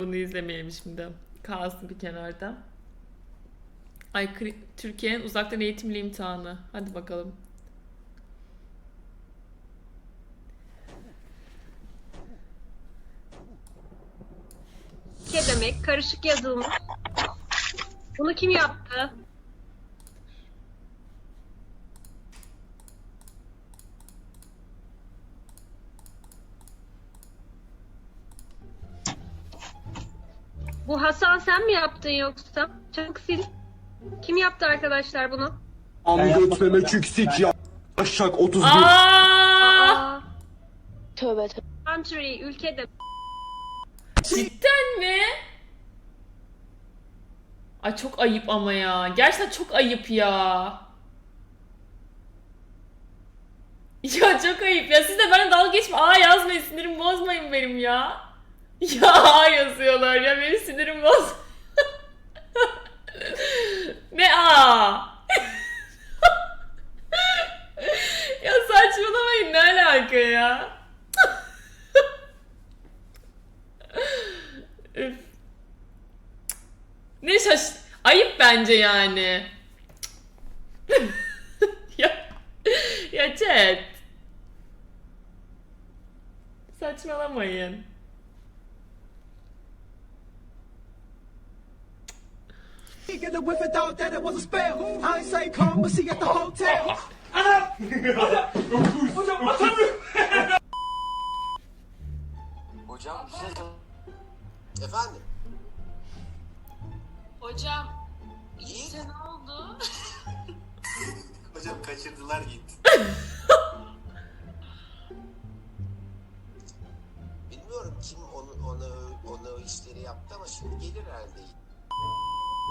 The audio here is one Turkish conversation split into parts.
Bunu izlemeyelim şimdi. Kalsın bir kenarda. Ay Türkiye'nin uzaktan eğitimli imtihanı. Hadi bakalım. K demek karışık yazılmış. Bunu kim yaptı? Bu Hasan sen mi yaptın yoksa? Çabuk sil. Kim yaptı arkadaşlar bunu? Am götmeme çüksik ya. Aşak 31. Aa! Aa, Tövbe tövbe. country, ülke demek. Cidden mi? Ay çok ayıp ama ya. Gerçekten çok ayıp ya. Ya çok ayıp ya. Siz de bana dalga geçme. Aa yazmayın sinirimi bozmayın benim ya. Ya yazıyorlar ya benim sinirim boz. ne aa? ya saçmalamayın ne alaka ya? Ne şaş... Ayıp bence yani. ya, ya chat. Saçmalamayın. Get the whiff it out that it was a spell. I ain't say come, but see at the hotel. Hocam bir şey Efendim? Hocam İyi. işte ne oldu? Hocam kaçırdılar gitti. Bilmiyorum kim onu onu onu işleri yaptı ama şimdi gelir herhalde.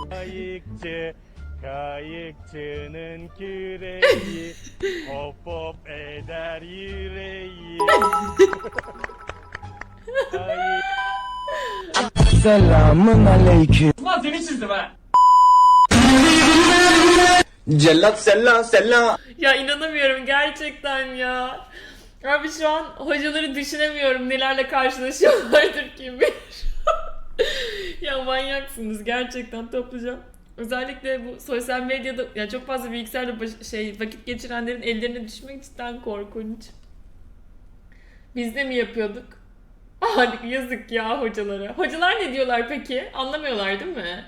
Kayıkçı, kayıkçının küreği hop hop eder yüreği. Kayık- Selamun aleyküm. Cellat sella sella. Ya inanamıyorum gerçekten ya. Abi şu an hocaları düşünemiyorum nelerle karşılaşıyorlardır kim bilir. Ya manyaksınız gerçekten topluca. Özellikle bu sosyal medyada ya çok fazla bilgisayarla baş- şey vakit geçirenlerin ellerine düşmek cidden korkunç. Biz de mi yapıyorduk? Ah yazık ya hocalara. Hocalar ne diyorlar peki? Anlamıyorlar değil mi?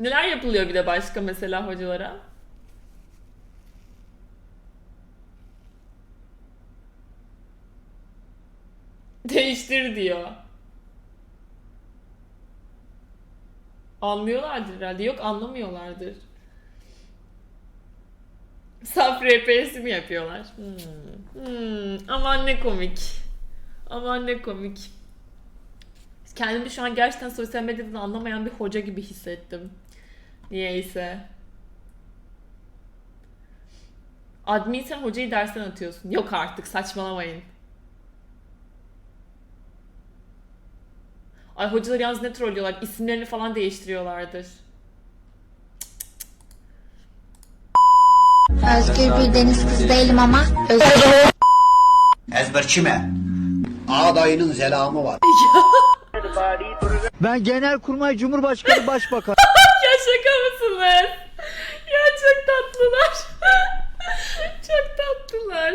Neler yapılıyor bir de başka mesela hocalara? Değiştir diyor. Anlıyorlardır herhalde. Yok anlamıyorlardır. Saf RP'si mi yapıyorlar? Hmm. Hmm. Aman ne komik. Aman ne komik. Kendimi şu an gerçekten sosyal medyadan anlamayan bir hoca gibi hissettim. Niyeyse. Admin sen hocayı dersten atıyorsun. Yok artık saçmalamayın. Ay hocalar yalnız ne trollüyorlar. İsimlerini falan değiştiriyorlardır. Özgür bir deniz kızı değilim ama özgür Ezberçime. Ağdayının selamı var. Ben Genelkurmay Cumhurbaşkanı Başbakan. Ya şaka mısınız? Ya çok tatlılar. çok tatlılar.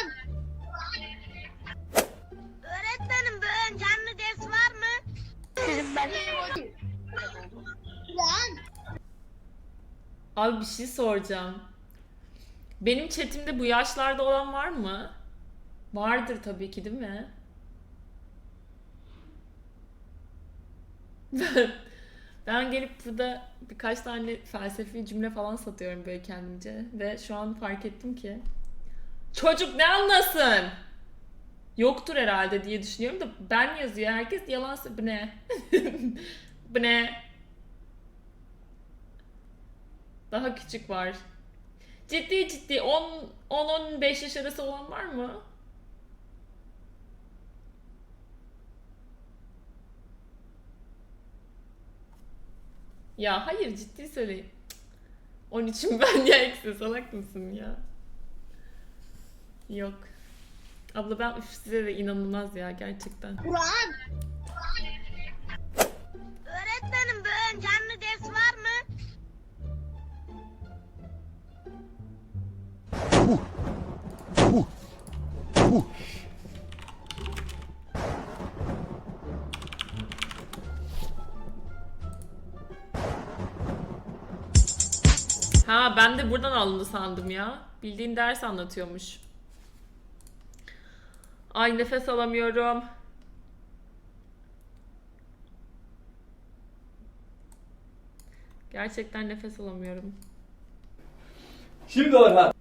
Abi bir şey soracağım. Benim chatimde bu yaşlarda olan var mı? Vardır tabii ki değil mi? Ben, gelip burada birkaç tane felsefi cümle falan satıyorum böyle kendimce ve şu an fark ettim ki çocuk ne anlasın? Yoktur herhalde diye düşünüyorum da ben yazıyor. Herkes yalan Bu ne? Bu ne? Daha küçük var. Ciddi ciddi 10-15 yaş arası olan var mı? Ya hayır ciddi söyleyeyim. 13'üm ben ya eksi salak mısın ya? Yok. Abla ben üf, size de inanılmaz ya gerçekten. Öğretmenim bugün canlı ders var Ha ben de buradan alındı sandım ya. Bildiğin ders anlatıyormuş. Ay nefes alamıyorum. Gerçekten nefes alamıyorum. Şimdi Orhan.